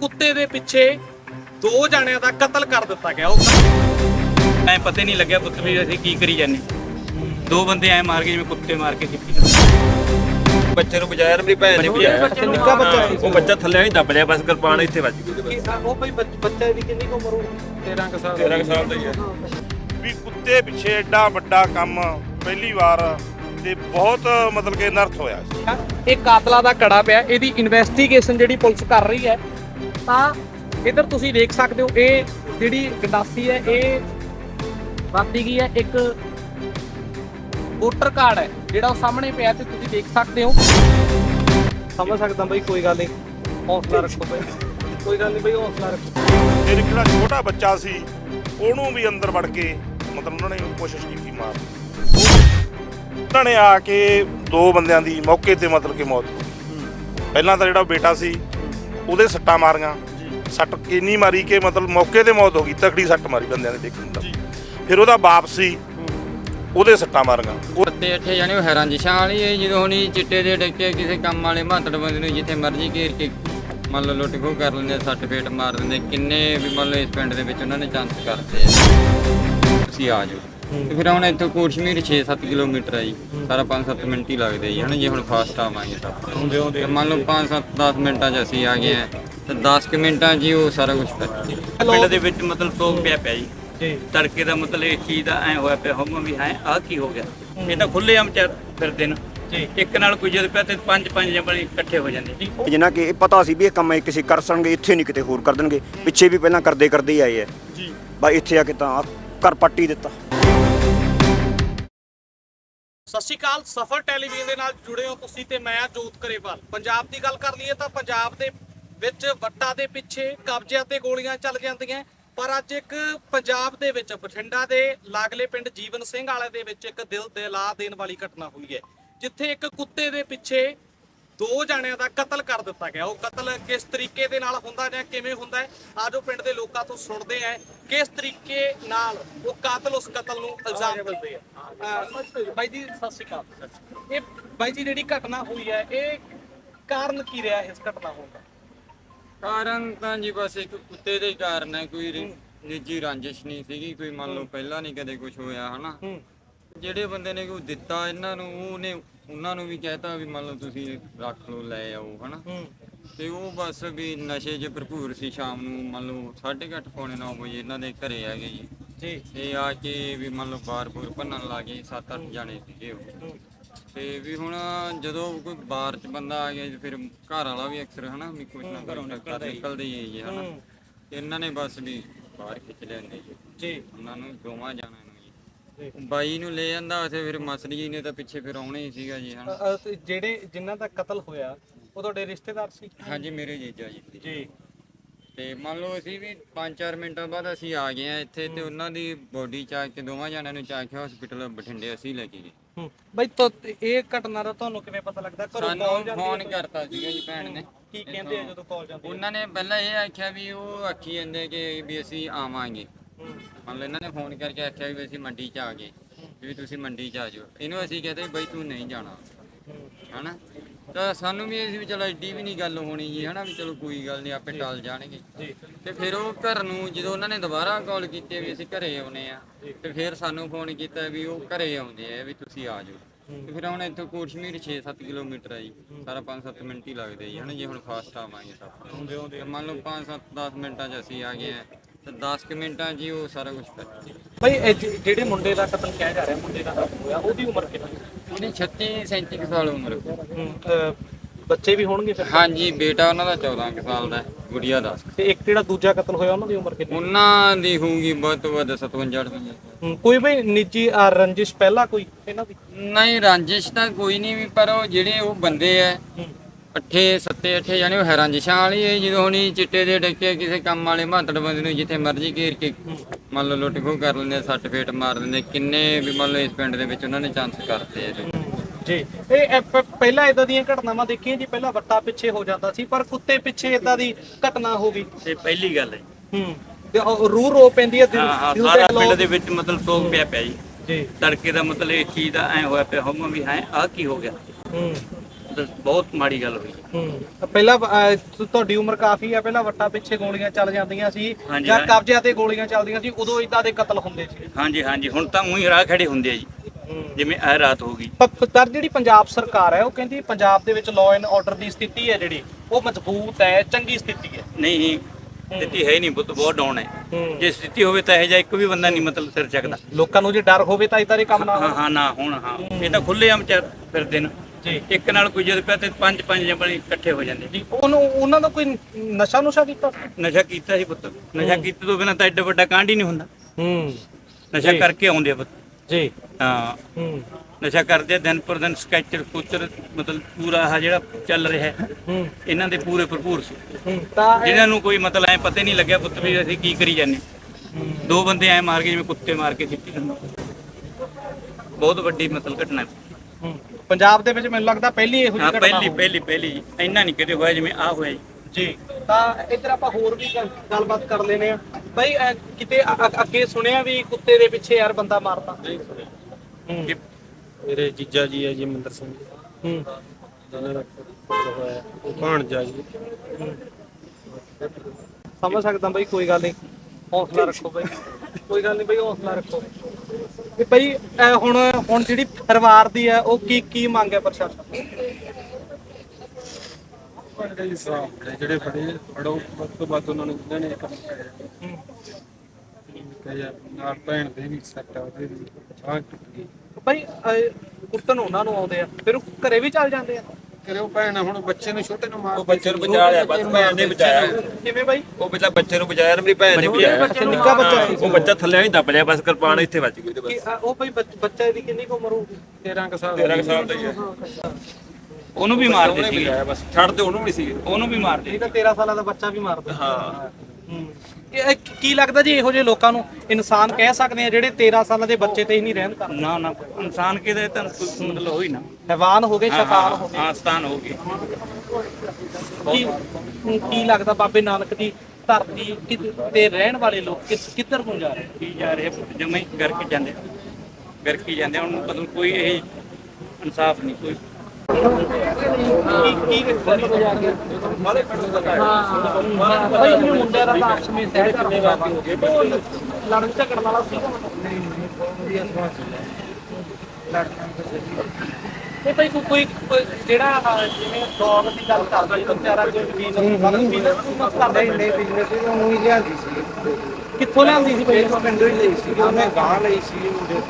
ਕੁੱਤੇ ਦੇ ਪਿੱਛੇ ਦੋ ਜਣਿਆਂ ਦਾ ਕਤਲ ਕਰ ਦਿੱਤਾ ਗਿਆ ਉਹ ਐ ਪਤਾ ਨਹੀਂ ਲੱਗਿਆ ਪੁੱਤ ਵੀ ਅਸੀਂ ਕੀ ਕਰੀ ਜਾਂਦੇ। ਦੋ ਬੰਦੇ ਐ ਮਾਰ ਕੇ ਜਿਵੇਂ ਕੁੱਤੇ ਮਾਰ ਕੇ ਜਾਂਦੇ। ਬੱਚੇ ਨੂੰ ਬਜਾਇਆ ਮੇਰੀ ਭੈਣ ਨੇ ਬਜਾਇਆ ਬੱਚਾ ਨਿੱਕਾ ਬੱਚਾ ਸੀ। ਉਹ ਬੱਚਾ ਥੱਲੇ ਨਹੀਂ ਦੱਬ ਲਿਆ ਬਸ ਕਿਰਪਾਨ ਇੱਥੇ ਵੱਜ ਗਈ। ਕਿ ਉਹ ਭਾਈ ਬੱਚ- ਦੀ ਕਿੰਨੀ ਕੁ ਉਮਰ ਹੋਊ? 13 ਕੁ ਸਾਲ 13 ਸਾਲ ਦਾ ਹੀ। ਹੈ ਵੀ ਕੁੱਤੇ ਪਿੱਛੇ ਐਡਾ ਵੱਡਾ ਕੰਮ ਪਹਿਲੀ ਵਾਰ ਤੇ ਬਹੁਤ ਮਤਲਬ ਕਿ ਨਰਥ ਹੋਇਆ। ਇਹ ਕਾਤਲਾਂ ਦਾ ਕੜਾ ਪਿਆ ਇਹਦੀ ਇਨਵੈਸਟੀਗੇਸ਼ਨ ਜਿਹੜੀ ਪੁਲਿਸ ਕਰ ਰਹੀ ਹੈ ਤਾਂ ਇਧਰ ਤੁਸੀਂ ਦੇਖ ਸਕਦੇ ਹੋ ਇਹ ਜਿਹੜੀ ਗੰਡਾਸੀ ਹੈ ਇਹ ਵਾਪਰੀ ਗਈ ਹੈ ਇੱਕ ਵੋਟਰ ਕਾਰਡ ਹੈ ਜਿਹੜਾ ਉਹ ਸਾਹਮਣੇ ਪਿਆ ਤੇ ਤੁਸੀਂ ਦੇਖ ਸਕਦੇ ਹੋ। ਸਮਝ ਸਕਦਾ ਬਈ ਕੋਈ ਗੱਲ ਨਹੀਂ। ਹੌਸਲਾ ਰੱਖੋ ਬਈ। ਕੋਈ ਗੱਲ ਨਹੀਂ ਬਈ ਹੌਸਲਾ ਰੱਖੋ। ਇੱਕ ਜਿਹੜਾ ਛੋਟਾ ਬੱਚਾ ਸੀ ਉਹਨੂੰ ਵੀ ਅੰਦਰ ਵੜ ਕੇ ਮਤਲਬ ਉਹਨਾਂ ਨੇ ਕੋਸ਼ਿਸ਼ ਕੀਤੀ ਮਾਰਨ ਦੀ। ਉਹਨਾਂ ਨੇ ਆ ਕੇ ਦੋ ਬੰਦਿਆਂ ਦੀ ਮੌਕੇ ਤੇ ਮਤਲਬ ਕਿ ਮੌਤ ਹੋ ਗਈ। ਪਹਿਲਾਂ ਤਾਂ ਜਿਹੜਾ ਬੇਟਾ ਸੀ ਉਹਦੇ ਸੱਟਾਂ ਮਾਰੀਆਂ। ਸੱਟ ਕਿੰਨੀ ਮਾਰੀ ਕਿ ਮਤਲਬ ਮੌਕੇ ਤੇ ਮੌਤ ਹੋ ਗਈ, ਤਕੜੀ ਸੱਟ ਮਾਰੀ ਬੰਦਿਆਂ ਨੇ ਦੇਖਣ ਦਾ ਫਿਰ ਉਹਦਾ ਬਾਪ ਸੀ ਉਹਦੇ ਸੱਟਾਂ ਮਾਰੀਆਂ। ਉਹ ਤੇ ਇੱਥੇ ਜਾਨੀ ਉਹ ਹੈਰਾਨਜਿਸ਼ਾਂ ਵਾਲੀ ਹੈ, ਜਦੋਂ ਹੁਣੀ ਚਿੱਟੇ ਦੇ ਡੱਕੇ ਕਿਸੇ ਕੰਮ ਵਾਲੇ ਮਾਤੜ ਬੰਦੇ ਨੂੰ ਜਿੱਥੇ ਮਰਜ਼ੀ ਘੇਰ ਕੇ ਮੰਨ ਲਓ ਲੁੱਟ ਖੋਹ ਕਰ ਲੈਂਦੇ ਸੱਟ ਫੇਟ ਮਾਰ ਦਿੰਦੇ, ਕਿੰਨੇ ਵੀ ਮੰਨ ਲਓ ਇਸ ਪਿੰਡ ਦੇ ਵਿੱਚ ਉਹਨਾਂ ਨੇ ਚਾਂਸ ਕਰਤੇ ਆ। ਤੁਸੀਂ ਆ ਜਾਓ। ਤੇ ਫਿਰ ਹੁਣ ਇੱਥੋਂ ਕੋਟਸ਼ਮੀਰ 6-7 ਕਿਲੋਮੀਟਰ ਹੈ ਜੀ। ਸਾਰਾ 5-7 ਮਿੰਟ ਹੀ ਲੱਗਦੇ ਜੀ। ਹਨਾ ਜੇ ਹੁਣ ਫਾਸਟ ਆਵਾਂਗੇ ਤਾਂ। ਤੇ ਮੰਨ ਲਓ 5-7-10 ਮਿੰਟਾਂ 'ਚ ਅਸੀਂ ਆ ਗਏ ਆ। ਤੇ 10 ਕੁ ਮਿੰਟਾਂ 'ਚ ਹੀ ਉਹ ਸਾਰਾ ਕੁਝ ਕਰ ਪਿੰਡ ਦੇ ਵਿੱਚ ਮਤਲਬ ਸੋਗ ਪਿਆ ਪਿਆ ਜੀ। ਜੀ। ਤੜਕੇ ਦਾ ਮਤਲਬ ਇਸ ਚੀਜ਼ ਦਾ ਐ ਹੋਇਆ ਪਿਆ ਹਮ ਵੀ ਹੈ ਆ ਕੀ ਹੋ ਗਿਆ? ਇਹ ਤਾਂ ਖੁੱਲੇ ਆਮ ਚ ਫਿਰਦੇ ਨੇ ਜੀ। ਇੱਕ ਨਾਲ ਕੋਈ ਜਦ ਪਿਆ ਤੇ ਪੰਜ ਪੰਜ ਜਬਲ ਇਕੱਠੇ ਹੋ ਜਾਂਦੇ। ਜੀ। ਜਿਨ੍ਹਾਂ ਕਿ ਇਹ ਪਤਾ ਸੀ ਵੀ ਇਹ ਕੰਮ ਇਹ ਕਿਸੇ ਕਰ ਸਕਣਗੇ ਇੱਥੇ ਨਹੀਂ ਕਿਤੇ ਹੋਰ ਕਰ ਦੇਣਗੇ। ਪਿੱਛੇ ਵੀ ਪਹਿਲਾਂ ਕਰਦੇ ਕਰਦੇ ਹੀ ਆਏ ਐ ਜੀ। ਬਾ ਇੱਥੇ ਆ ਕੇ ਤਾਂ ਕਰ ਪੱਟੀ ਦਿੱਤਾ। ਸਤਿ ਸ਼੍ਰੀ ਅਕਾਲ, ਸਫਰ ਟੈਲੀਵਿਜ਼ਨ ਦੇ ਨਾਲ ਜੁੜੇ ਹੋ ਤੁਸੀਂ ਤੇ ਮੈਂ ਜੋਤ ਕਰੇਵਾਲ। ਪੰਜਾਬ ਦੀ ਗੱਲ ਕਰ ਲਈਏ ਤਾਂ ਪੰਜਾਬ ਦੇ ਵਿੱਚ ਵੱਟਾਂ ਦੇ ਪਿੱਛੇ ਕਬਜ਼ਿਆਂ ਤੇ ਗੋਲੀਆਂ ਚੱਲ ਜਾਂਦੀਆਂ ਪਰ ਅੱਜ ਇੱਕ ਪੰਜਾਬ ਦੇ ਵਿੱਚ, ਬਠਿੰਡਾ ਦੇ ਲਾਗਲੇ ਪਿੰਡ ਜੀਵਨ ਸਿੰਘ ਵਾਲੇ ਦੇ ਵਿੱਚ ਇੱਕ ਦਿਲ ਦਿਲਾ ਦੇਣ ਵਾਲੀ ਘਟਨਾ ਹੋਈ ਹੈ। ਜਿੱਥੇ ਇੱਕ ਕੁੱਤੇ ਦੇ ਪਿੱਛੇ ਦੋ ਜਣਿਆਂ ਦਾ ਕਤਲ ਕਰ ਦਿੱਤਾ ਗਿਆ। ਉਹ ਕਤਲ ਕਿਸ ਤਰੀਕੇ ਦੇ ਨਾਲ ਹੁੰਦਾ ਜਾਂ ਕਿਵੇਂ ਹੁੰਦਾ ਆਜੋ ਪਿੰਡ ਦੇ ਲੋਕਾਂ ਤੋਂ ਸੁਣਦੇ ਆ ਕਿਸ ਤਰੀਕੇ ਨਾਲ ਉਹ ਕਾਤਲ ਉਸ ਕਤਲ ਨੂੰ ਇਲਜ਼ਾਮ ਦਿੰਦੇ ਆ ਬਾਈ ਜੀ ਸਤਿ ਸ਼੍ਰੀ ਅਕਾਲ। ਇਹ ਬਾਈ ਜੀ ਜਿਹੜੀ ਘਟਨਾ ਹੋਈ ਹੈ ਇਹ ਕਾਰਨ ਕੀ ਰਿਹਾ ਇਸ ਘਟਨਾ ਹੋਣ ਦਾ? ਕਾਰਨ ਤਾਂ ਜੀ ਬਸ ਇੱਕ ਕੁੱਤੇ ਦੇ ਕਾਰਨ ਹੈ। ਕੋਈ ਨਿੱਜੀ ਰੰਜਿਸ਼ ਨਹੀਂ ਸੀਗੀ। ਕੋਈ ਮੰਨ ਲਓ ਪਹਿਲਾਂ ਨਹੀਂ ਕਦੇ ਕੁਝ ਹੋਇਆ ਹਨਾ? ਜਿਹੜੇ ਬੰਦੇ ਨੇ ਕੋਈ ਦਿੱਤਾ ਇਹਨਾਂ ਨੂੰ ਉਹਨੇ ਉਹਨਾਂ ਨੂੰ ਵੀ ਕਹਿਤਾ ਵੀ ਮੰਨ ਲਓ ਤੁਸੀਂ ਰੱਖ ਲਓ ਲੈ ਆਓ ਹਨਾ? ਤੇ ਉਹ ਬਸ ਵੀ ਨਸ਼ੇ 'ਚ ਭਰਪੂਰ ਸੀ ਸ਼ਾਮ ਨੂੰ ਮੰਨ ਲਓ 8:30 ਪੌਣੇ 9 ਵਜੇ ਇਹਨਾਂ ਦੇ ਘਰੇ ਆ ਗਏ ਜੀ। ਜੀ। ਤੇ ਆ ਕੇ ਵੀ ਮੰਨ ਲਓ ਬਾਰ-ਬੂਰ ਭੰਨਣ ਲੱਗੇ 7-8 ਜਾਣੇ ਸੀਗੇ ਉਹ। ਤੇ ਵੀ ਹੁਣ ਜਦੋਂ ਕੋਈ ਬਾਰ 'ਚ ਬੰਦਾ ਆ ਗਿਆ ਜੀ ਫਿਰ ਘਰ ਵਾਲਾ ਵੀ ਅਕਸਰ ਹਨਾ ਵੀ ਕੁਛ ਨਾ ਕੁਛ ਨਿਕਲਦਾ ਹੀ। ਹੈ ਜੀ ਹਨਾ? ਇਹਨਾਂ ਨੇ ਬਸ ਵੀ ਬਾਹਰ ਖਿੱਚ ਲੈਂਦੇ ਜੀ। ਜੀ। ਉਹਨਾਂ ਨੂੰ ਦੋਵਾਂ ਬਾਈ ਨੂੰ ਲੈ ਜਾਂਦਾ ਉੱਥੇ ਫਿਰ ਮਸਲੀ ਜੀ ਨੇ ਤਾਂ ਪਿੱਛੇ ਫਿਰ ਆਉਣਾ ਹੀ ਸੀਗਾ ਜੀ ਹਨਾ। ਅ- ਅ, ਤੇ ਜਿਹੜੇ ਜਿਨ੍ਹਾਂ ਦਾ ਕਤਲ ਹੋਇਆ ਉਹ ਤੁਹਾਡੇ ਰਿਸ਼ਤੇਦਾਰ ਸੀ? ਹਾਂਜੀ ਮੇਰੇ ਜੀਜਾ ਜੀ ਸੀ। ਜੀ। ਤੇ ਮੰਨ ਲਓ ਅਸੀਂ ਵੀ 5-4 ਮਿੰਟਾਂ ਬਾਅਦ ਅਸੀਂ ਆ ਗਏ ਆ ਇੱਥੇ ਤੇ ਉਹਨਾਂ ਦੀ ਬੋਡੀ ਚਾ ਕੇ ਦੋਵਾਂ ਜਣਿਆਂ ਨੂੰ ਚਾ ਕੇ ਹਸਪੀਟਲ ਬਠਿੰਡੇ ਅਸੀਂ ਲੈ ਕੇ ਗਏ। ਹੂੰ। ਬਾਈ ਤੋ ਇਹ ਘਟਨਾ ਦਾ ਤੁਹਾਨੂੰ ਕਿਵੇਂ ਪਤਾ ਲੱਗਦਾ? ਘਰੋਂ ਸਾਨੂੰ ਕਾਲ ਜਾਂਦੀ ਫੋਨ ਹੈ? ਕਰਤਾ ਸੀਗਾ ਜੀ ਭੈਣ ਨੇ। ਕੀ ਕਹਿੰਦੇ ਆ ਜਦੋਂ ਕਾਲ ਜਾਂਦੀ ਹੈ? ਉਹਨਾਂ ਨੇ ਪਹਿਲਾਂ ਇਹ ਆਖਿਆ ਵੀ ਉਹ ਆਖੀ ਜਾਂਦੇ ਕਿ ਵੀ ਅਸੀਂ ਆਵਾਂਗੇ। ਹੂੰ। ਮੰਨ ਲਓ ਇਹਨਾਂ ਨੇ ਫੋਨ ਕਰਕੇ ਆਖਿਆ ਵੀ ਅਸੀਂ ਮੰਡੀ 'ਚ ਆ ਗਏ ਵੀ ਤੁਸੀਂ ਮੰਡੀ 'ਚ ਆ ਜਾਓ। ਇਹਨੂੰ ਅਸੀਂ ਕਹਤੇ ਬਈ ਤੂੰ ਨਹੀਂ ਜਾਣਾ। ਹਨਾ? ਤਾਂ ਸਾਨੂੰ ਵੀ ਇਹ ਸੀ ਵੀ ਚਲੋ ਐਡੀ ਵੀ ਨਹੀਂ ਗੱਲ ਹੋਣੀ ਜੀ ਹਨਾ? ਵੀ ਚਲੋ ਕੋਈ ਗੱਲ ਨਹੀਂ ਆਪੇ ਟਾਲ ਜਾਣਗੇ। ਤੇ ਫਿਰ ਉਹ ਘਰ ਨੂੰ ਜਦੋਂ ਉਹਨਾਂ ਨੇ ਦੁਬਾਰਾ ਕਾਲ ਕੀਤੀ ਵੀ ਅਸੀਂ ਘਰੇ ਆਉਨੇ ਆ ਤੇ ਫਿਰ ਸਾਨੂੰ ਫੋਨ ਕੀਤਾ ਵੀ ਉਹ ਘਰੇ ਆਉਂਦੇ ਆ ਵੀ ਤੁਸੀਂ ਆ ਜਾਓ। ਤੇ ਫਿਰ ਹੁਣ ਇੱਥੋਂ ਕੋਟਸ਼ਮੀਰ 6-7 ਕਿਲੋਮੀਟਰ ਆ ਜੀ ਸਾਰਾ 5-7 ਮਿੰਟ ਹੀ ਲੱਗਦੇ ਜੀ ਹਨਾ? ਜੇ ਹੁਣ ਫਾਸਟ ਆਵਾਂਗੇ ਤਾਂ। ਮੰਨ ਲਓ 5-7-10 ਮਿੰਟਾਂ 'ਚ ਅਸੀਂ ਆ ਗਏ ਆ। ਤੇ 10 ਕੁ ਮਿੰਟਾਂ 'ਚ ਹੀ ਉਹ ਸਾਰਾ ਕੁਝ ਕਰ ਬਾਈ ਇਹ ਜਿ- ਜਿਹੜੇ ਮੁੰਡੇ ਦਾ ਕਤਲ ਕਿਹਾ ਜਾ ਰਿਹਾ ਮੁੰਡੇ ਦਾ ਕਤਲ ਹੋਇਆ ਉਹਦੀ ਉਮਰ ਕਿੰਨੀ ਉਹਦੀ 36-37 ਕੁ ਸਾਲ ਉਮਰ ਹੂੰ। ਅ, ਬੱਚੇ ਵੀ ਹੋਣਗੇ ਫਿਰ? ਹਾਂਜੀ ਬੇਟਾ ਉਹਨਾਂ ਦਾ 14 ਕੁ ਸਾਲ ਦਾ ਹੈ, ਗੁੜੀਆ 10 ਤੇ ਇੱਕ ਜਿਹੜਾ ਦੂਜਾ ਕਤਲ ਹੋਇਆ ਉਹਨਾਂ ਦੀ ਉਮਰ ਕਿੰਨੀ ਉਹਨਾਂ ਦੀ ਹੋਊਗੀ ਵੱਧ ਤੋਂ ਵੱਧ 57 58 ਹੂੰ, ਕੋਈ ਵੀ ਨਿੱਜੀ ਅ, ਰੰਜਿਸ਼ ਪਹਿਲਾਂ ਕੋਈ ਇਹਨਾਂ ਦੀ? ਨਹੀਂ ਰੰਜਿਸ਼ ਤਾਂ ਕੋਈ ਨਹੀਂ ਵੀ ਪਰ ਉਹ ਜਿਹੜੇ ਉਹ ਬੰਦੇ ਐ ਅੱਠੇ ਸੱਤੇ ਅੱਠੇ ਜਾਨੀ ਉਹ ਹੈਰਾਨਜਿਸ਼ਾਂ ਵਾਲੀ ਹੈ ਜਦੋਂ ਹੁਣੀ ਚਿੱਟੇ ਦੇ ਡੱਕੇ ਕਿਸੇ ਕੰਮ ਵਾਲੇ ਮਾਤੜ ਬੰਦੇ ਨੂੰ ਜਿੱਥੇ ਮਰਜ਼ੀ ਘੇਰ ਕੇ ਮੰਨ ਲਓ ਲੁੱਟ ਖੋਹ ਕਰ ਲੈਂਦੇ ਸੱਟ ਫੇਟ ਮਾਰ ਦਿੰਦੇ ਕਿੰਨੇ ਵੀ ਮੰਨ ਲਓ ਇਸ ਪਿੰਡ ਦੇ ਵਿੱਚ ਉਹਨਾਂ ਨੇ ਚਾਂਸ ਕਰਤੇ ਆ ਜੀ ਜੀ ਇਹ ਇਹ ਪਹਿਲਾਂ ਇਦਾਂ ਦੀਆਂ ਘਟਨਾਵਾਂ ਦੇਖੀਆਂ ਜੀ ਪਹਿਲਾਂ ਵੱਟਾ ਪਿੱਛੇ ਹੋ ਜਾਂਦਾ ਸੀ ਪਰ ਕੁੱਤੇ ਪਿੱਛੇ ਇਦਾਂ ਦੀ ਘਟਨਾ ਹੋ ਗਈ। ਇਹ ਪਹਿਲੀ ਗੱਲ ਹੈ ਹੂੰ ਤੇ ਰੂਹ ਰੋ ਪੈਂਦੀ ਹੈ ਦਿਲ ਸਾਰਾ ਤੇ ਪਿੰਡ ਦੇ ਵਿੱਚ ਮਤਲਬ ਸੋਗ ਪਿਆ ਪਿਆ ਜੀ। ਜੀ। ਤੜਕੇ ਦਾ ਮਤਲਬ ਇਸ ਚੀਜ਼ ਦਾ ਐ ਹੋਇਆ ਪਿਆ ਹਮ ਵੀ ਹੈ ਆ ਕੀ ਹੋ ਗਿਆ? ਹੂੰ। ਬਹੁਤ ਮਾੜੀ ਗੱਲ ਹੋਈ। ਹੂੰ। ਪਹਿਲਾਂ ਅਹ, ਤੁ- ਤੁਹਾਡੀ ਉਮਰ ਕਾਫੀ ਹੈ ਪਹਿਲਾਂ ਵੱਟਾਂ ਪਿੱਛੇ ਗੋਲੀਆਂ ਚੱਲ ਜਾਂਦੀਆਂ ਸੀ। ਹਾਂਜੀ, ਜਾਂ ਹਾਂ। ਕਬਜ਼ਿਆਂ ਤੇ ਗੋਲੀਆਂ ਚੱਲਦੀਆਂ ਸੀ ਉਦੋਂ ਇਦਾਂ ਦੇ ਕਤਲ ਹੁੰਦੇ ਸੀ। ਹਾਂਜੀ ਹਾਂਜੀ। ਹੁਣ ਤਾਂ ਉਹੀ ਰਾਹ ਖੜੇ ਹੁੰਦੇ ਆ ਜੀ। ਜਿਵੇਂ ਇਹ ਰਾਤ ਹੋ ਗਈ। ਪ- ਪਰ ਜਿਹੜੀ ਪੰਜਾਬ ਸਰਕਾਰ ਹੈ ਉਹ ਕਹਿੰਦੀ ਪੰਜਾਬ ਦੇ ਵਿੱਚ ਲਾਅ ਐਂਡ ਆਰਡਰ ਦੀ ਸਥਿਤੀ ਹੈ ਜਿਹੜੀ ਉਹ ਮਜ਼ਬੂਤ ਹੈ ਚੰਗੀ ਸਥਿਤੀ ਹੈ। ਨਹੀਂ ਸਥਿਤੀ ਹੈ ਨਹੀਂ ਬਹੁਤ ਬਹੁਤ ਡਾਊਨ ਹੈ। ਜੇ ਸਥਿਤੀ ਹੋਵੇ ਤਾਂ ਇਹ ਜਿਹਾ ਇੱਕ ਵੀ ਬੰਦਾ ਨਹੀਂ ਮਤਲਬ ਸਿਰ ਚੱਕਦਾ। ਲੋਕਾਂ ਨੂੰ ਜੇ ਡਰ ਹੋਵੇ ਤਾਂ ਇਦਾਂ ਦੇ ਕੰਮ ਨਾ ਹਾਂ ਹੋਣ। ਹਾਂ ਨਾ ਹੁਣ ਹਾਂ। ਇਹ ਤਾਂ ਖੁੱਲੇ ਆਮ ਚਾਰ ਫਿਰਦੇ ਨੇ ਜੀ। ਇੱਕ ਨਾਲ ਕੋਈ ਜਦ ਪਿਆ ਤੇ ਪੰਜ ਪੰਜ ਜਣੇ ਇਕੱਠੇ ਹੋ ਜਾਂਦੇ। ਜੀ ਉਹਨੂੰ ਉਹਨਾਂ ਦਾ ਕੋਈ ਨਸ਼ਾ ਨੁਸ਼ਾ ਕੀਤਾ? ਨਸ਼ਾ ਕੀਤਾ ਸੀ ਪੁੱਤ। ਨਸ਼ਾ ਕੀਤੇ ਤੋਂ ਬਿਨਾਂ ਤਾਂ ਐਡਾ ਵੱਡਾ ਕਾਂਡ ਹੀ ਨਹੀਂ ਹੁੰਦਾ। ਹੂੰ। ਨਸ਼ਾ। ਕਰਕੇ ਆਉਂਦੇ ਆ ਪੁੱਤ। ਜੀ। ਹਾਂ। ਹੂੰ। ਨਸ਼ਾ ਕਰਦੇ ਆ ਦਿਨ ਪਰ ਦਿਨ ਸਕੈਚਰ ਕੁਚਰ ਮਤਲਬ ਪੂਰਾ ਆਹ ਜਿਹੜਾ ਚੱਲ ਰਿਹਾ ਹੈ ਹੂੰ। ਇਹਨਾਂ ਦੇ ਪੂਰੇ ਭਰਪੂਰ ਸੀ। ਜਿਨ੍ਹਾਂ ਨੂੰ ਕੋਈ ਮਤਲਬ ਐ ਪਤਾ ਨਹੀਂ ਲੱਗਿਆ ਪੁੱਤ ਵੀ ਅਸੀਂ ਕੀ ਕਰੀ ਜਾਂਦੇ ਦੋ ਬੰਦੇ ਐ ਮਾਰ ਕੇ ਜਿਵੇਂ ਕੁੱਤੇ ਮਾਰ ਕੇ ਸਿੱਟੀ ਜਾਂਦੇ। ਬਹੁਤ ਵੱਡੀ ਮਤਲਬ ਘਟਨਾ ਹੈ। ਹੂੰ। ਪੰਜਾਬ ਦੇ ਵਿੱਚ ਮੈਨੂੰ ਲੱਗਦਾ ਪਹਿਲੀ ਇਹੋ ਜਿਹੀ ਹਾਂ ਘਟਨਾ ਪਹਿਲੀ ਹੋਈ। ਪਹਿਲੀ ਪਹਿਲੀ। ਜੀ। ਇੰਨਾ ਨਹੀਂ ਕਿਤੇ ਹੋਇਆ ਜਿਵੇਂ ਆ ਹੋਇਆ ਜੀ। ਜੀ ਤਾਂ ਇੱਧਰ ਆਪਾਂ ਹੋਰ ਵੀ ਗੱਲ- ਗੱਲਬਾਤ ਕਰ ਲੈਨੇ ਆ ਬਈ ਅਹ, ਕਿਤੇ ਅ- ਅ- ਅੱਗੇ ਸੁਣਿਆ ਵੀ ਕੁੱਤੇ ਦੇ ਪਿੱਛੇ ਯਾਰ ਬੰਦਾ ਹੂੰ। ਕਿ ਮੇਰੇ ਜੀਜਾ ਜੀ ਹੈ ਜੀ ਮੰਦਰ ਸਿੰਘ। ਹੂੰ। ਜਿਹਨਾਂ ਦਾ ਕਤਲ ਹੋਇਆ। ਉਹ ਭਾਣਜਾ ਜੀ। ਸਮਝ ਸਕਦਾ ਬਈ ਕੋਈ ਗੱਲ ਨਹੀਂ। ਹੌਸਲਾ ਰੱਖੋ ਬਈ। ਕੋਈ ਗੱਲ ਨਹੀਂ ਬਈ ਹੌਸਲਾ ਰੱਖੋ। ਬਈ ਅਹ, ਹੁਣ ਹੁਣ ਜਿਹੜੀ ਪਰਿਵਾਰ ਦੀ ਹੈ ਉਹ ਕੀ ਕੀ ਮੰਗ ਹੈ ਪ੍ਰਸ਼ਾਸਨ ਜਿਹੜੇ ਫੜੇ ਫੜੋ ਵੱਧ ਤੋਂ ਵੱਧ ਉਹਨਾਂ ਨੂੰ ਜਿਨ੍ਹਾਂ ਨੇ ਕੰਮ ਕਰਿਆ ਨਾਲ ਭੈਣ ਦੇ ਵੀ ਸੱਟ ਆ ਉਹਦੇ ਵੀ। ਬਾਂਹ ਟੁੱਟ ਗਈ ਅਹ, ਕੁੱਟਣ ਉਹਨਾਂ ਨੂੰ ਆਉਂਦੇ ਆ ਫਿਰ ਉਹ ਘਰੇ ਵੀ ਚੱਲ ਜਾਂਦੇ ਆ। ਕਰਿਓ ਭੈਣ ਹੁਣ ਬੱਚੇ ਨੂੰ ਛੋਟੇ ਨੂੰ ਮਾਰ ਉਹ ਬੱਚੇ ਨੂੰ ਬਚਾ ਲਿਆ ਬਸ ਭੈਣ ਨੇ ਬਚਾਇਆ। ਕਿਵੇਂ ਬਈ? ਉਹ ਬੱਚਾ ਬੱਚੇ ਨੂੰ ਬਚਾਇਆ ਮੇਰੀ ਭੈਣ ਨੇ ਬਚਾਇਆ। ਨਿੱਕਾ ਬੱਚਾ ਸੀ। ਉਹ ਬੱਚਾ ਥੱਲੇ ਨਹੀਂ ਦੱਬ ਲਿਆ ਬਸ ਕਿਰਪਾਨ ਇੱਥੇ ਵੱਜ ਗਈ ਕਿ, ਬਸ। ਉਹ ਬਈ ਬੱਚ- ਦੀ ਕਿੰਨੀ ਕੁ ਉਮਰ ਹੋਊਗੀ? 13 ਕੁ ਸਾਲ 13 ਸਾਲ ਦਾ ਹੀ ਹੈ। ਉਹਨੂੰ ਵੀ ਮਾਰਦੇ ਸੀ ਬਸ। ਛੱਡ ਤੇ ਉਹਨੂੰ ਵੀ ਸੀ ਉਹਨੂੰ ਵੀ ਮਾਰਦੇ। ਇਹ ਤਾਂ 13 ਸਾਲਾਂ ਦਾ ਬੱਚਾ ਵੀ ਮਾਰਦਾ। ਹਾਂ। ਹੂੰ। ਇਹ ਕੀ ਲੱਗਦਾ ਜੀ ਇਹੋ ਜਿਹੇ ਲੋਕਾਂ ਨੂੰ ਇਨਸਾਨ ਕਹਿ ਸਕਦੇ ਆ ਜਿਹੜੇ 13 ਸਾਲਾਂ ਦੇ ਬੱਚੇ ਤੇ ਹੀ ਨਹੀਂ ਕਰਦੇ? ਨਾ ਨਾ ਇਨਸਾਨ ਕਿਤੇ ਤਾਂ ਕੋਈ ਮਤਲਬ ਹੋਈ ਨਾ। ਹੈਵਾਨ ਹੋ ਗਏ ਸ਼ੈਤਾਨ ਹੋ ਹਾਂ, ਹਾਂ ਸਤਾਨ ਹੋ ਗਏ। ਗਏ ਕੀ ਕੀ ਲੱਗਦਾ ਬਾਬੇ ਨਾਨਕ ਦੀ ਧਰਤੀ ਤੇ ਰਹਿਣ ਵਾਲੇ ਲੋਕ ਕਿੱਧਰ ਨੂੰ ਜਾ ਰਹੇ? ਕੀ ਜਾ ਰਹੇ ਜਮੇ ਗਰਕ ਜਾਂਦੇ ਗਰਕੀ ਜਾਂਦੇ ਹੁਣ ਮਤਲਬ ਕੋਈ ਇਹ ਇਨਸਾਫ ਨਹੀਂ ਕੋਈ ਕੀ ਕੀ ਹੋ ਜਾ ਗਿਆ ਹਾਂ ਭਾਈ ਇਹ ਮੁੰਡਿਆਂ ਦਾ ਆਪਸ ਵਿੱਚ ਸਹਿਜ ਕਰਨੇ ਵਾਲੀ ਹੋ ਗਏ ਲੜਨ ਝਗੜਨ ਵਾਲਾ ਸੀ ਇਹ ਭਾਈ ਕੋਈ- ਕੋਈ ਕੋਈ ਜਿਹੜਾ ਜਿਵੇਂ ਡੌਗ ਦੀ ਗੱਲ ਕਰਦਾ ਜੀ ਵਿਚਾਰਾ ਕੋਈ ਬਿਜ਼ਨਸ ਬਿਜ਼ਨਸ ਕਰਦਾ ਹੀ ਨਹੀਂ ਬਿਜ਼ਨਸ ਉਹਨੂੰ ਹੀ ਲਿਆਂਦੀ ਸੀ ਕਿੱਥੋਂ ਲਿਆਂਦੀ ਸੀ ਭਾਈ? ਪਿੰਡੋਂ ਹੀ ਲਈ ਸੀ, ਉਹਨੇ ਗਾਂ ਲਈ ਸੀ ਮੁੰਡੇ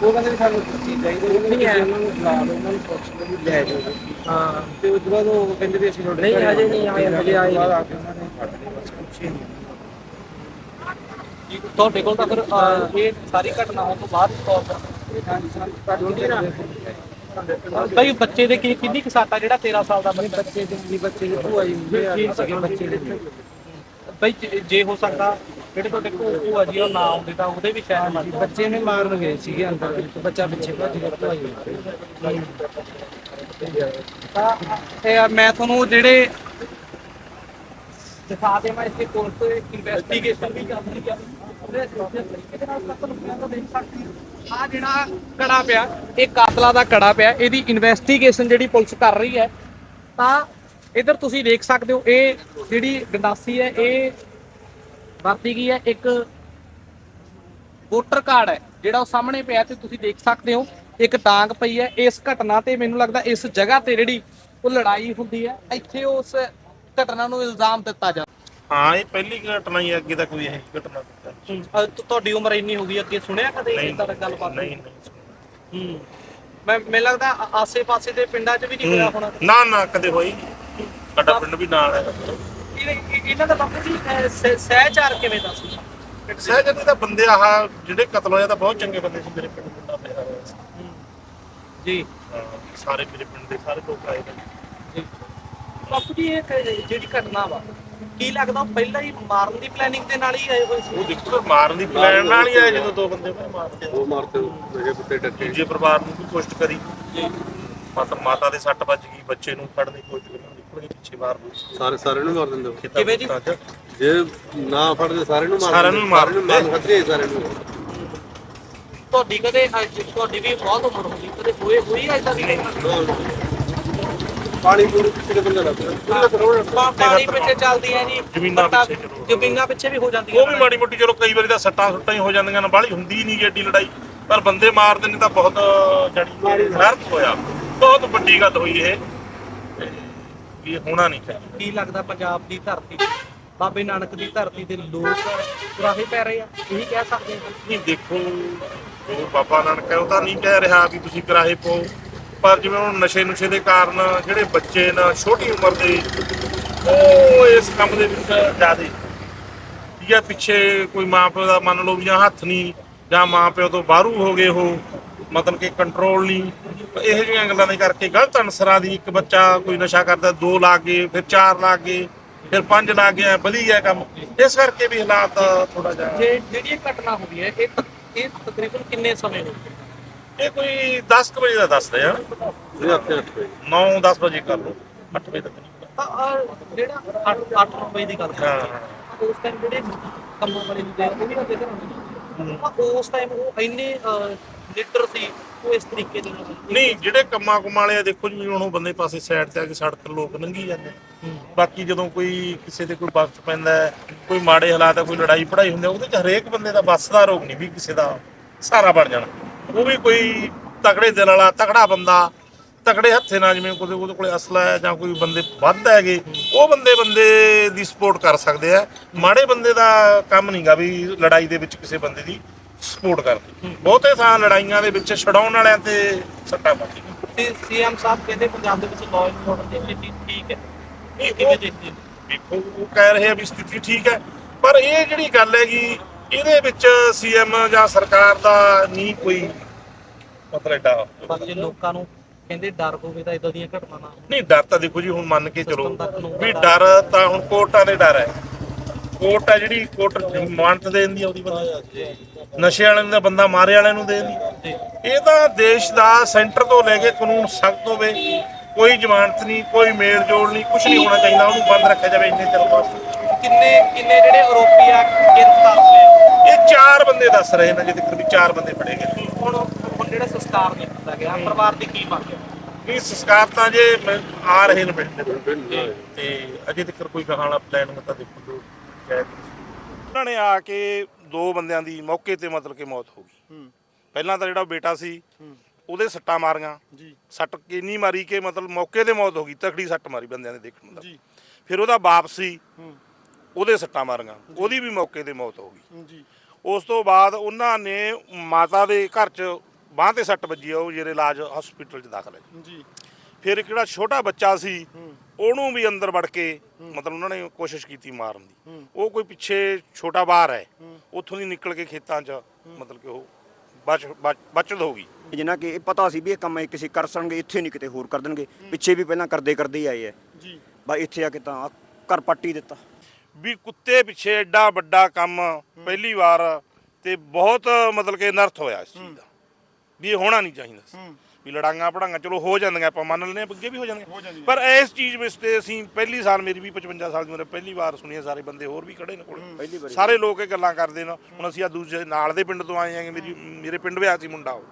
ਉਹ ਕਹਿੰਦੇ ਵੀ ਸਾਨੂੰ ਚੀਜ਼ ਚਾਹੀਦੀ ਨਹੀਂ ਹੈ। ਉਹਨਾਂ ਨੂੰ ਬੁਲਾ ਲਓ ਉਹਨਾਂ ਨੂੰ ਪੁੱਛ ਲਓ ਵੀ ਲੈ ਜਾਓ ਹਾਂ। ਤੇ ਉਸ ਤੋਂ ਬਾਅਦ ਉਹ ਕਹਿੰਦੇ ਵੀ ਅਸੀਂ ਤੁਹਾਡੇ ਨਹੀਂ ਹਜੇ ਨਹੀਂ ਆਏ ਹਜੇ ਆਏ ਬਾਅਦ ਆ ਕੇ ਉਹਨਾਂ ਨੇ ਫੜ ਲਏ ਬਸ ਕੁਛ ਹੀ ਨਹੀਂ। ਤੁਹਾਡੇ ਕੋਲ ਤਾਂ ਫਿਰ ਅਹ, ਇਹ ਸਾਰੀ ਘਟਨਾ ਹੋਣ ਤੋਂ ਬਾਅਦ ਤੌਰ ਪਰ ਭਾਈ ਬੱਚੇ ਦੇ ਕੀ ਕਿੰਨੀ ਕੁ ਸਾਟਾ ਜਿਹੜਾ 13 ਸਾਲ ਦਾ ਬੱਚਾ? ਬੱਚੇ ਦੇ ਵੀ ਬੱਚੇ ਦੇ ਭੂਆ ਜੀ। ਮੁੰਡੇ ਆ ਗਏ ਸੀਗੇ ਬੱਚੇ ਦੇ। ਭਾਈ ਜੇ- ਜੇ ਹੋ ਸਕਦਾ ਜਿਹੜੇ ਤੁਹਾਡੇ ਕੋਲ ਭੂਆ ਜੀ ਉਹ ਨਾ ਆਉਂਦੇ ਤਾਂ ਉਹਦੇ ਵੀ ਸ਼ਾਇਦ ਮਰ। ਬੱਚੇ ਨੇ ਮਾਰਨ ਗਏ ਸੀਗੇ ਅੰਦਰ ਵਿੱਚ ਬੱਚਾ ਪਿੱਛੇ ਭੱਜ ਗਿਆ ਜੀ ਤਾਂ ਇਹ ਮੈਂ ਤੁਹਾਨੂੰ ਜਿਹੜੇ ਦਿਖਾ ਦੇ ਮੈਂ ਇਸੇ ਕੋਲ ਤੋਂ ਇਨਵੈਸਟੀਗੇਸ਼ਨ ਵੀ ਕਰਨੀ ਆ। ਉਹਦੇ ਤਰੀਕੇ ਦੇ ਨਾਲ ਕਤਲ ਹੋਇਆ ਤਾਂ ਦੇਖ ਸਕਦੇ ਆ ਜਿਹੜਾ ਕੜਾ ਪਿਆ ਇਹ ਕਾਤਲਾ ਦਾ ਕੜਾ ਪਿਆ ਇਹਦੀ ਇਨਵੈਸਟੀਗੇਸ਼ਨ ਜਿਹੜੀ ਪੁਲਿਸ ਕਰ ਰਹੀ ਹੈ ਤਾਂ ਇਧਰ ਤੁਸੀਂ ਦੇਖ ਸਕਦੇ ਹੋ ਇਹ ਜਿਹੜੀ ਗੰਡਾਸੀ ਹੈ ਇਹ ਵਰਤੀ ਗਈ ਹੈ ਇੱਕ ਵੋਟਰ ਕਾਰਡ ਹੈ ਜਿਹੜਾ ਉਹ ਸਾਹਮਣੇ ਪਿਆ ਤੇ ਤੁਸੀਂ ਦੇਖ ਸਕਦੇ ਹੋ ਇੱਕ ਟਾਂਗ ਪਈ ਹੈ। ਇਸ ਘਟਨਾ ਤੇ ਮੈਨੂੰ ਲੱਗਦਾ ਇਸ ਜਗ੍ਹਾ ਤੇ ਜਿਹੜੀ ਉਹ ਲੜਾਈ ਹੁੰਦੀ ਹੈ ਇੱਥੇ ਉਸ ਘਟਨਾ ਨੂੰ ਇਲਜ਼ਾਮ ਦਿੱਤਾ ਜਾਂਦਾ ਹਾਂ ਇਹ ਪਹਿਲੀ ਘਟਨਾ ਹੀ ਹੈ, ਅੱਗੇ ਤਾਂ ਕੋਈ ਇਹ ਘਟਨਾ ਨਹੀਂ ਅਹ ਤੁ- ਤੁਹਾਡੀ ਉਮਰ ਇੰਨੀ ਹੋ ਗਈ ਅੱਗੇ ਸੁਣਿਆ ਕਦੇ ਇਦਾਂ ਦਾ ਗੱਲਬਾਤ? ਨਹੀਂ ਨਹੀਂ ਹੂੰ ਮੈਂ ਮੈਨੂੰ ਲੱਗਦਾ ਆ- ਆਸੇ-ਪਾਸੇ ਦੇ ਪਿੰਡਾਂ 'ਚ ਵੀ ਨਹੀਂ ਹੋਇਆ ਹੋਣਾ। ਨਾ ਨਾ ਕਦੇ ਹੋਈ ਨਹੀਂ ਸਾਡਾ ਪਿੰਡ ਵੀ ਨਾਲ ਹੈ। ਇਹਨਾਂ ਦਾ ਬਾਪੂ ਜੀ ਅਹ, ਸਹਿ- ਸਹਿਚਾਰ ਕਿਵੇਂ ਦਾ ਸੀ ਸਹਿਜਤੀ ਦਾ ਬੰਦੇ ਆਹ ਜਿਹੜੇ ਕਤਲ ਹੋਇਆ ਤਾਂ ਬਹੁਤ ਚੰਗੇ ਬੰਦੇ ਸੀ ਮੇਰੇ ਪਿੰਡ ਮੁੰਡਾ ਪਿਆ ਹੋਇਆ ਸੀ ਜੀ। ਹਾਂ, ਸਾਰੇ ਮੇਰੇ ਪਿੰਡ ਦੇ ਸਾਰੇ ਲੋਕ ਆਏ ਨੇ। ਬਾਪੂ ਜੀ ਇਹ ਕ- ਜਿਹੜੀ ਘਟਨਾ ਵਾ ਕੀ ਲੱਗਦਾ ਉਹ ਪਹਿਲਾਂ ਹੀ ਮਾਰਨ ਦੀ ਪਲੈਨਿੰਗ ਦੇ ਨਾਲ ਹੀ ਆਏ ਹੋਏ ਸੀ? ਉਹ ਦੇਖੋ ਮਾਰਨ ਦੀ ਪਲਾਨ ਨਾਲ ਹੀ ਆਏ ਜਦੋਂ ਦੋ ਬੰਦੇ ਉਹਨੇ ਮਾਰਤੇ ਉਹ ਮਾਰਤੇ ਮੇਰੇ ਕੁੱਤੇ ਡੱਕੇ। ਦੂਜੇ ਪਰਿਵਾਰ ਨੂੰ ਵੀ ਕੋਸ਼ਿਸ਼ ਕਰੀ। ਮਾਤਾ ਮਾਤਾ ਦੇ ਸੱਟ ਵੱਜ ਗਈ ਬੱਚੇ ਨੂੰ ਫੜਨ ਦੀ ਕੋਸ਼ਿਸ਼ ਕਰੀ। ਪਿੱਛੇ ਬਾਹਰ ਨੂੰ? ਸਾਰੇ ਸਾਰੇ ਨੂੰ ਮਾਰ ਦਿੰਦੇ ਹੋ। ਕਿਵੇਂ ਜੀ? ਖੇਤਾਂ 'ਚ। ਜੇ ਨਾ ਫੜਦੇ ਸਾਰੇ ਨੂੰ ਮਾਰ ਸਾਰਿਆਂ ਦਿੰਦੇ। ਨੂੰ ਮਾਰ ਸਾਰਿਆਂ ਨੂੰ ਮਾਰ ਖਤਰੇ ਸਾਰੇ ਨੂੰ। ਤੁਹਾਡੀ ਕਦੇ ਅੱਜ ਤੁਹਾਡੀ ਵੀ ਬਹੁਤ ਉਮਰ ਹੋ ਗਈ ਕਦੇ ਹੋਏ ਹੋਈ ਐ ਇਦਾਂ ਦੀ ਪਾਣੀ ਪੂਰੀ ਕਿਤੇ ਬੰਦਾ ਲੱਗਦਾ ਪਾ- ਪਾਣੀ ਪਿੱਛੇ ਚੱਲਦੀ ਹੈ ਜੀ ਜ਼ਮੀਨਾਂ ਵੱਟਾਂ- ਪਿੱਛੇ ਚਲੋ। ਜ਼ਮੀਨਾਂ ਪਿੱਛੇ ਵੀ ਹੋ ਜਾਂਦੀਆਂ ਉਹ ਵੀ ਮਾੜੀ ਮੋਟੀ ਚਲੋ ਕਈ ਵਾਰੀ ਤਾਂ ਸੱਟਾਂ ਸੁੱਟਾਂ ਹੀ ਹੋ ਜਾਂਦੀਆਂ ਨੇ ਬਾਹਲੀ ਹੁੰਦੀ ਨਹੀਂ ਏਡੀ ਲੜਾਈ। ਪਰ ਬੰਦੇ ਮਾਰਦੇ ਨੇ ਤਾਂ ਬਹੁਤ ਨਰਕ ਹੋਇਆ। ਬਹੁਤ ਵੱਡੀ ਗੱਲ ਹੋਈ ਇਹ। ਇਹ ਹੋਣਾ ਨਹੀਂ ਚਾਹੀਦਾ। ਕੀ ਲੱਗਦਾ ਪੰਜਾਬ ਦੀ ਧਰਤੀ ਬਾਬੇ ਨਾਨਕ ਦੀ ਧਰਤੀ ਦੇ ਲੋਕ ਕੁਰਾਹੇ ਪੈ ਰਹੇ ਆ? ਇਹੀ ਕਹਿ ਸਕਦੇ ਆ ਨਹੀਂ, ਦੇਖੋ, ਜੋ ਬਾਬਾ ਨਾਨਕ ਹੈ, ਉਹ ਤਾਂ ਨਹੀਂ ਕਹਿ ਰਿਹਾ ਵੀ ਤੁਸੀਂ ਕਿਰਾਏ ਪਾਓ। ਪਰ ਜਿਵੇਂ ਹੁਣ ਨਸ਼ੇ ਨੁਸ਼ੇ ਦੇ ਕਾਰਨ ਜਿਹੜੇ ਬੱਚੇ ਨਾ, ਛੋਟੀ ਉਮਰ ਦੇ, ਉਹ ਇਸ ਕੰਮ ਦੇ ਵਿੱਚ ਜ਼ਿਆਦੇ। ਠੀਕ ਹੈ, ਪਿੱਛੇ ਕੋਈ ਮਾਂ ਪਿਓ ਦਾ ਮੰਨ ਲਓ ਜਾਂ ਹੱਥ ਨਹੀਂ, ਜਾਂ ਮਾਂ ਪਿਓ ਤੋਂ ਬਾਹਰੂ ਹੋ ਗਏ ਉਹ, ਮਤਲਬ ਕਿ ਕੰਟਰੋਲ ਨਹੀਂ। ਇਹੋ ਜਿਹੀਆਂ ਗੱਲਾਂ ਦੇ ਕਰਕੇ ਗਲਤ ਅਨਸਰਾਂ ਦੀ ਇੱਕ ਬੱਚਾ ਕੋਈ ਨਸ਼ਾ ਕਰਦਾ ਦੋ ਲਾ ਕੇ ਫਿਰ ਚਾਰ ਲਾ ਕੇ ਫਿਰ ਪੰਜ ਲਾ ਕੇ ਵਧੀ ਗਿਆ ਕੰਮ। ਇਸ ਕਰਕੇ ਵੀ ਹਾਲਾਤ ਥੋੜਾ ਜਿਹਾ ਜੇ ਜਿਹੜੀ ਇਹ ਘਟਨਾ ਹੋਈ ਹੈ ਇਹ ਤਕ- ਇਹ ਤਕਰੀਬਨ ਕਿੰਨੇ ਸਮੇਂ ਹੋ ਗਏ ਇਹ ਕੋਈ 10 ਕੁ ਵਜੇ ਦਾ ਦੱਸਦੇ ਆ। ਇਹ ਆਪਣੇ ਹੱਥ 9 10 ਵਜੇ ਕਰ ਲਓ। 8 ਵਜੇ ਤੱਕ। ਨਹੀਂ ਤਾਂ ਆਹ ਜਿਹੜਾ 8 8 ਵਜੇ ਦੀ ਗੱਲ ਹਾਂ। ਹੈ। ਉਸ ਟਾਈਮ ਜਿਹੜੇ ਕੰਮਾਂ ਵਾਲੇ ਹੁੰਦੇ ਆ ਉਹ ਵੀ ਹੁੰਦੇ ਘਰਾਂ ਦੇ ਉਸ ਟਾਈਮ ਉਹ ਇੰਨੇ ਲੀਡਰ ਸੀ ਉਹ ਇਸ ਤਰੀਕੇ ਦੇ ਨਾਲ ਨਹੀਂ ਜਿਹੜੇ ਕੰਮਾਂ ਕੁਮਾਂ ਵਾਲੇ ਆ ਦੇਖੋ ਜੀ ਹੁਣ ਉਹ ਬੰਦੇ ਪਾਸੇ ਸਾਈਡ ਤੇ ਆ ਕੇ ਸੜਕ ਲੋਕ ਲੰਘੀ ਜਾਂਦੇ ਬਾਕੀ ਜਦੋਂ ਕੋਈ ਕਿਸੇ ਦੇ ਕੋਈ ਵਕਤ ਪੈਂਦਾ ਕੋਈ ਮਾੜੇ ਹਾਲਾਤ ਆ ਕੋਈ ਲੜਾਈ ਪੜਾਈ ਹੁੰਦੀ ਉਹਦੇ ਚ ਹਰੇਕ ਬੰਦੇ ਦਾ ਵੱਸ ਦਾ ਰੋਗ ਨਹੀਂ ਵੀ ਕਿਸੇ ਦਾ ਸਹਾਰਾ ਬਣ ਜਾਣਾ। ਉਹ ਵੀ ਕੋਈ ਤਕੜੇ ਦਿਲ ਵਾਲਾ ਤਕੜਾ ਬੰਦਾ ਤਕੜੇ ਹੱਥੇ ਨਾਲ ਜਿਵੇਂ ਕੋਈ ਉਹਦੇ ਕੋਲੇ ਅਸਲਾ ਹੈ ਜਾਂ ਕੋਈ ਬੰਦੇ ਵੱਧ ਹੈਗੇ ਉਹ ਬੰਦੇ ਬੰਦੇ ਦੀ ਸਪੋਰਟ ਕਰ ਸਕਦੇ ਆ। ਮਾੜੇ ਬੰਦੇ ਦਾ ਕੰਮ ਨਹੀਂਗਾ ਵੀ ਲੜਾਈ ਦੇ ਵਿੱਚ ਕਿਸੇ ਬੰਦੇ ਦੀ। ਸਪੋਰਟ ਕਰਦੇ ਬਹੁਤੇ ਥਾਂ ਲੜਾਈਆਂ ਦੇ ਵਿੱਚ ਛਡਾਉਣ ਵਾਲਿਆਂ ਤੇ ਸੱਟਾਂ ਵੱਜਦੀਆਂ ਸੀਐਮ ਸਾਹਿਬ ਕਹਿੰਦੇ ਪੰਜਾਬ ਦੇ ਵਿੱਚ ਲਾਅ ਐਂਡ ਆਰਡਰ ਦੀ ਸਥਿਤੀ ਠੀਕ ਹੈ। ਇਹ ਕਿਵੇਂ ਦੇਖਦੇ? ਦੇਖੋ ਉਹ ਕਹਿ ਰਹੇ ਆ ਵੀ ਸਥਿਤੀ ਠੀਕ ਹੈ ਪਰ ਇਹ ਜਿਹੜੀ ਗੱਲ ਹੈਗੀ ਇਹਦੇ ਵਿੱਚ ਸੀਐਮ ਜਾਂ ਸਰਕਾਰ ਦਾ ਨਹੀਂ ਕੋਈ ਮਤਲਬ ਏਡਾ ਪਰ ਜੇ ਲੋਕਾਂ ਨੂੰ ਕਹਿੰਦੇ ਡਰ ਹੋਵੇ ਤਾਂ ਇਦਾਂ ਦੀਆਂ ਘਟਨਾ ਨਾ। ਨਹੀਂ ਡਰ ਤਾਂ ਦੇਖੋ ਜੀ ਹੁਣ ਮੰਨ ਕੇ ਚਲੋ ਦਾ ਵੀ ਦਾ ਡਰ ਤਾਂ ਹੁਣ ਕੋਰਟਾਂ ਦੇ ਡਰ ਹੈ। ਕੋਰਟ ਹੈ ਜਿਹੜੀ ਕੋਰਟ ਜ਼ਮਾਨਤ ਦੇ ਦਿੰਦੀ ਆ ਉਹਦੀ ਬੰਦਾ ਨਸ਼ੇ ਵਾਲਿਆਂ ਨੂੰ ਦਾ ਬੰਦਾ ਮਾਰੇ ਵਾਲਿਆਂ ਨੂੰ ਦੇ ਦਿੰਦੀ ਇਹ ਤਾਂ ਦੇਸ਼ ਦਾ ਸੈਂਟਰ ਤੋਂ ਲੈ ਕੇ ਕਾਨੂੰਨ ਸਖਤ ਹੋਵੇ ਕੋਈ ਜ਼ਮਾਨਤ ਨਹੀਂ ਕੋਈ ਮੇਲ ਜੋੜ ਨਹੀਂ ਕੁਝ ਨਹੀਂ ਹੋਣਾ ਚਾਹੀਦਾ ਉਹਨੂੰ ਬੰਦ ਰੱਖਿਆ ਜਾਵੇ ਇੰਨੇ ਚਿਰ ਵਾਸਤੇ ਕਿੰਨੇ ਕਿੰਨੇ ਜਿਹੜੇ ਆਰੋਪੀ ਆ ਗ੍ਰਿਫਤਾਰ ਹੋਏ? ਇਹ ਚਾਰ ਬੰਦੇ ਦੱਸ ਰਹੇ ਨੇ ਜਿੱਥੇ ਵੀ ਚਾਰ ਬੰਦੇ ਫੜੇ ਗਏ। ਹੁਣ ਹੁਣ ਜਿਹੜਾ ਸੰਸਕਾਰ ਨਹੀਂ ਕੀਤਾ ਗਿਆ ਪਰਿਵਾਰ ਦੀ ਕੀ ਮੰਗ ਹੈ? ਇਹ ਸੰਸਕਾਰ ਤਾਂ ਜੇ ਆ ਰਹੇ ਨੇ ਪਿੰਡ ਦੇ ਵਿੱਚ। ਤੇ ਅਜੇ ਤੱਕ ਕੋਈ ਵਾਲਾ ਪਲਾਨ ਹੁੰਦਾ ਦੇਖੋ ਉਹਨਾਂ ਨੇ ਆ ਕੇ ਦੋ ਬੰਦਿਆਂ ਦੀ ਮੌਕੇ ਤੇ ਮਤਲਬ ਕਿ ਮੌਤ ਹੋ ਗਈ। ਪਹਿਲਾਂ ਤਾਂ ਜਿਹੜਾ ਬੇਟਾ ਸੀ ਉਹਦੇ ਸੱਟਾਂ ਮਾਰੀਆਂ। ਜੀ। ਸੱਟ ਕਿੰਨੀ ਮਾਰੀ ਕਿ ਮਤਲਬ ਮੌਕੇ ਤੇ ਮੌਤ ਹੋ ਗਈ ਤਕੜੀ ਸੱਟ ਮਾਰੀ ਬੰਦਿਆਂ ਦੇ ਦੇਖਣ ਦਾ। ਫਿਰ ਉਹਦਾ ਬਾਪ ਸੀ ਉਹਦੇ ਸੱਟਾਂ ਮਾਰੀਆਂ ਉਹਦੀ ਵੀ ਮੌਕੇ ਤੇ ਮੌਤ ਹੋ ਗਈ। ਜੀ। ਉਸ ਤੋਂ ਬਾਅਦ ਉਹਨਾਂ ਨੇ ਮਾਤਾ ਦੇ ਘਰ 'ਚ ਬਾਂਹ ਤੇ ਸੱਟ ਵੱਜੀ ਆ ਉਹ ਜਿਹੜੇ ਇਲਾਜ ਹਸਪੀਟਲ 'ਚ ਦਾਖਲ ਹੈ। ਜੀ। ਫਿਰ ਇੱਕ ਜਿਹੜਾ ਛੋਟਾ ਬੱਚਾ ਸੀ ਉਹਨੂੰ ਵੀ ਅੰਦਰ ਵੜ ਕੇ ਮਤਲਬ ਉਹਨਾਂ ਨੇ ਕੋਸ਼ਿਸ਼ ਕੀਤੀ ਮਾਰਨ ਦੀ। ਉਹ ਕੋਈ ਪਿੱਛੇ ਛੋਟਾ ਬਾਹਰ ਹੈ ਉੱਥੋਂ ਦੀ ਨਿਕਲ ਕੇ ਖੇਤਾਂ 'ਚ ਮਤਲਬ ਕਿ ਉਹ ਬਚ ਬਚ- ਬਚਤ ਹੋ ਗਈ। ਜਿਨ੍ਹਾਂ ਕਿ ਇਹ ਪਤਾ ਸੀ ਵੀ ਇਹ ਕੰਮ ਇਹ ਕਿਸੇ ਕਰ ਸਕਣਗੇ ਇੱਥੇ ਨਹੀਂ ਕਿਤੇ ਹੋਰ ਕਰ ਦੇਣਗੇ। ਪਿੱਛੇ ਵੀ ਪਹਿਲਾਂ ਕਰਦੇ ਕਰਦੇ ਆਏ ਐ ਜੀ। ਬਸ ਇੱਥੇ ਆ ਕੇ ਤਾਂ ਘਰ ਪੱਟੀ ਦਿੱਤਾ। ਵੀ ਕੁੱਤੇ ਪਿੱਛੇ ਐਡਾ ਵੱਡਾ ਕੰਮ ਪਹਿਲੀ ਵਾਰ ਤੇ ਬਹੁਤ ਮਤਲਬ ਕਿ ਅਨਰਥ ਹੋਇਆ ਇਸ ਚੀਜ਼ ਦਾ। ਵੀ ਇਹ ਹੋਣਾ ਨਹੀਂ ਚਾਹੀਦਾ ਸੀ। ਵੀ ਲੜਾਈਆਂ ਪੜਾਈਆਂ ਚਲੋ ਹੋ ਜਾਂਦੀਆਂ ਆਪਾਂ ਮੰਨ ਲੈਂਦੇ ਹਾਂ ਅੱਗੇ ਵੀ ਹੋ ਜਾਂਦੀਆਂ। ਪਰ ਇਸ ਚੀਜ਼ ਵਿੱਚ ਤੇ ਅਸੀਂ ਪਹਿਲੀ ਸਾਲ ਮੇਰੀ ਵੀ 55 ਸਾਲ ਦੀ ਉਮਰ ਪਹਿਲੀ ਵਾਰ ਸੁਣੀਆਂ ਸਾਰੇ ਬੰਦੇ ਹੋਰ ਵੀ ਖੜੇ ਨੇ ਪਹਿਲੀ ਕੋਲ ਵਾਰੀ। ਸਾਰੇ ਲੋਕ ਇਹ ਗੱਲਾਂ ਕਰਦੇ ਨੇ। ਹੁਣ ਅਸੀਂ ਆ ਦੂਜੇ ਨਾਲ ਦੇ ਪਿੰਡ ਤੋਂ ਆਏ ਆਂਗੇ ਮੇਰੀ ਮੇਰੇ ਪਿੰਡ ਵਿਆਹ ਸੀ ਮੁੰਡਾ ਉਹ।